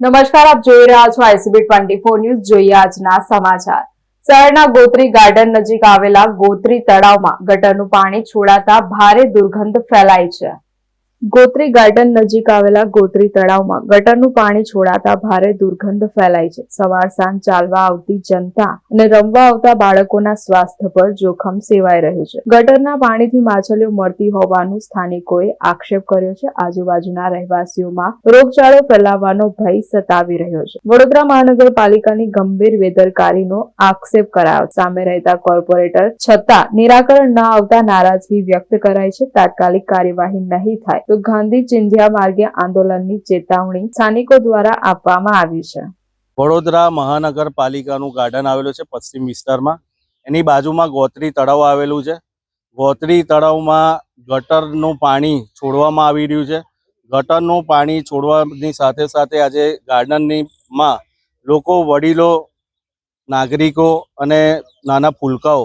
નમસ્કાર, આપ જોઈ રહ્યા છો આઈસીબી ટ્વેન્ટી ફોર ન્યૂઝ. જોઈએ આજના સમાચાર. શહેરના ગોત્રી ગાર્ડન નજીક આવેલા ગોત્રી તળાવમાં ગટરનું પાણી છોડાતા ભારે દુર્ગંધ ફેલાય છે. ગોત્રી ગાર્ડન નજીક આવેલા ગોત્રી તળાવમાં ગટરનું પાણી છોડાતા ભારે દુર્ગંધ ફેલાય છે. સવાર સાંજ ચાલવા આવતી જનતા અને રમવા આવતા બાળકોના સ્વાસ્થ્ય પર જોખમ સેવાઈ રહ્યું છે. ગટરના પાણીથી માછલીઓ મળતી હોવાનું સ્થાનિકોએ આક્ષેપ કર્યો છે. આજુબાજુના રહેવાસીઓમાં રોગચાળો ફેલાવવાનો ભય સતાવી રહ્યો છે. વડોદરા મહાનગરપાલિકાની ગંભીર બેદરકારીનો આક્ષેપ કરાયો સામે રહેતા કોર્પોરેટર છતાં નિરાકરણ ન આવતા નારાજગી વ્યક્ત કરાઈ છે. તાત્કાલિક કાર્યવાહી નહીં થાય તો ગાંધી ચિંધ્યા માર્ગે આંદોલનની ચેતવણી સ્થાનિકો દ્વારા આપવામાં આવી છે. વડોદરા મહાનગરપાલિકાનું ગાર્ડન આવેલું છે પશ્ચિમ વિસ્તારમાં. એની બાજુમાં ગોત્રી તળાવ આવેલું છે. ગોત્રી તળાવમાં ગટરનું પાણી છોડવામાં આવી રહ્યું છે. ગટરનું પાણી છોડવાની સાથે સાથે આજે ગાર્ડનની માં લોકો, વડીલો, નાગરિકો અને નાના ફૂલકાઓ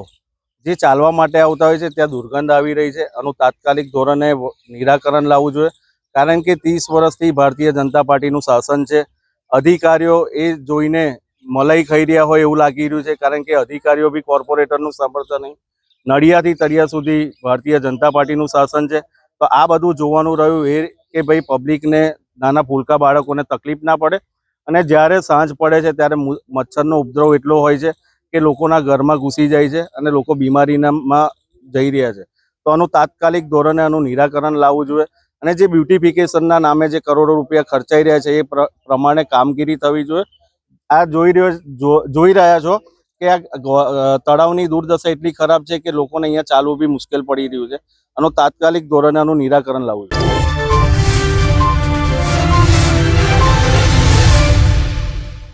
જે ચાલવા માટે આવતા હોય છે, ત્યાં દુર્ગંધ આવી રહી છે. આનું તાત્કાલિક ધોરણે નિરાકરણ લાવવું જોઈએ. કારણ કે ત્રીસ વર્ષથી ભારતીય જનતા પાર્ટીનું શાસન છે. અધિકારીઓ એ જોઈને મલાઈ ખાઈ રહ્યા હોય એવું લાગી રહ્યું છે. કારણ કે અધિકારીઓ બી કોર્પોરેટરનું સાંભળતા નહીં. નડિયાથી તળિયા સુધી ભારતીય જનતા પાર્ટીનું શાસન છે. તો આ બધું જોવાનું રહ્યું એ કે ભાઈ પબ્લિકને નાના ફૂલકા બાળકોને તકલીફ ના પડે. અને જ્યારે સાંજ પડે છે, ત્યારે મચ્છરનો ઉપદ્રવ એટલો હોય છે કે લોકોના ઘરમાં ઘૂસી જાય છે અને લોકો બીમારીનામાં જઈ રહ્યા છે. તો આનું તાત્કાલિક ધોરણે આનું નિરાકરણ લાવવું જોઈએ અને જે બ્યુટિફિકેશનના નામે જે કરોડો રૂપિયા ખર્ચાઈ રહ્યા છે એ પ્રમાણે કામગીરી થવી જોઈએ. આ જોઈ રહ્યો જોઈ રહ્યા છો કે આ તળાવની દુર્દશા એટલી ખરાબ છે કે લોકોને અહીંયા ચાલવું બી મુશ્કેલ પડી રહ્યું છે. આનું તાત્કાલિક ધોરણે આનું નિરાકરણ લાવવું જોઈએ.